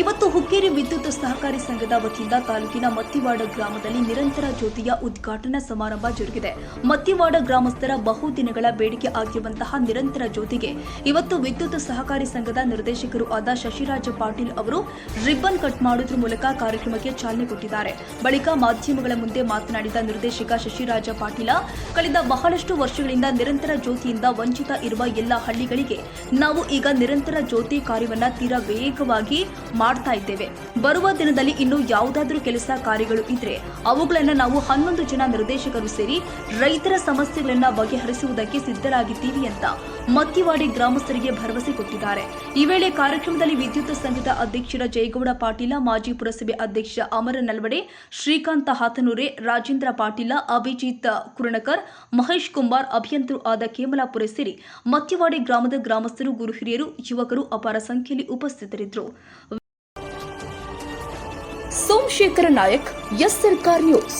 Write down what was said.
ಇವತ್ತು ಹುಕ್ಕೇರಿ ವಿದ್ಯುತ್ ಸಹಕಾರಿ ಸಂಘದ ವತಿಯಿಂದ ತಾಲೂಕಿನ ಮತ್ತಿವಾಡ ಗ್ರಾಮದಲ್ಲಿ ನಿರಂತರ ಜ್ಯೋತಿಯ ಉದ್ಘಾಟನಾ ಸಮಾರಂಭ ಜರುಗಿದೆ. ಮತ್ತಿವಾಡ ಗ್ರಾಮಸ್ಥರ ಬಹುದಿನಗಳ ಬೇಡಿಕೆ ಆಗಿರುವಂತಹ ನಿರಂತರ ಜ್ಯೋತಿಗೆ ಇವತ್ತು ವಿದ್ಯುತ್ ಸಹಕಾರಿ ಸಂಘದ ನಿರ್ದೇಶಕರು ಆದ ಶಶಿರಾಜ ಪಾಟೀಲ್ ಅವರು ರಿಬ್ಬನ್ ಕಟ್ ಮಾಡುವುದರ ಮೂಲಕ ಕಾರ್ಯಕ್ರಮಕ್ಕೆ ಚಾಲನೆ ಕೊಟ್ಟಿದ್ದಾರೆ. ಬಳಿಕ ಮಾಧ್ಯಮಗಳ ಮುಂದೆ ಮಾತನಾಡಿದ ನಿರ್ದೇಶಕ ಶಶಿರಾಜ ಪಾಟೀಲ, ಕಳೆದ ಬಹಳಷ್ಟು ವರ್ಷಗಳಿಂದ ನಿರಂತರ ಜ್ಯೋತಿಯಿಂದ ವಂಚಿತ ಇರುವ ಎಲ್ಲ ಹಳ್ಳಿಗಳಿಗೆ ನಾವು ಈಗ ನಿರಂತರ ಜ್ಯೋತಿ ಕಾರ್ಯವನ್ನ ತೀರಾ ವೇಗವಾಗಿ ಮಾಡ್ತಾ ಇದ್ದೇವೆ. ಬರುವ ದಿನದಲ್ಲಿ ಇನ್ನು ಯಾವುದಾದ್ರೂ ಕೆಲಸ ಕಾರ್ಯಗಳು ಇದ್ರೆ ಅವುಗಳನ್ನು ನಾವು ಹನ್ನೊಂದು ಜನ ನಿರ್ದೇಶಕರು ಸೇರಿ ರೈತರ ಸಮಸ್ಯೆಗಳನ್ನ ಬಗೆಹರಿಸುವುದಕ್ಕೆ ಸಿದ್ಧರಾಗಿದ್ದೀವಿ ಅಂತ ಮತ್ತಿವಾಡಿ ಗ್ರಾಮಸ್ಥರಿಗೆ ಭರವಸೆ ಕೊಟ್ಟಿದ್ದಾರೆ. ಈ ವೇಳೆ ಕಾರ್ಯಕ್ರಮದಲ್ಲಿ ವಿದ್ಯುತ್ ಸಂಘದ ಅಧ್ಯಕ್ಷರ ಜಯಗೌಡ ಪಾಟೀಲ, ಮಾಜಿ ಪುರಸಭೆ ಅಧ್ಯಕ್ಷ ಅಮರ ನಲ್ವಡೆ, ಶ್ರೀಕಾಂತ ಹಾತನೂರೆ, ರಾಜೇಂದ್ರ ಪಾಟೀಲ, ಅಭಿಜಿತ್ ಕುರುಣಕರ್, ಮಹೇಶ್ ಕುಮಾರ್ ಅಭಿಯಂತರು ಆದ ಕೇಮಲಾಪುರ ಸೇರಿ ಮತ್ತಿವಾಡಿ ಗ್ರಾಮದ ಗ್ರಾಮಸ್ಥರು, ಗುರು ಹಿರಿಯರು, ಯುವಕರು ಅಪಾರ ಸಂಖ್ಯೆಯಲ್ಲಿ ಉಪಸ್ಥಿತರಿದ್ದರು. Somashekhara Nayak S Sarkar news.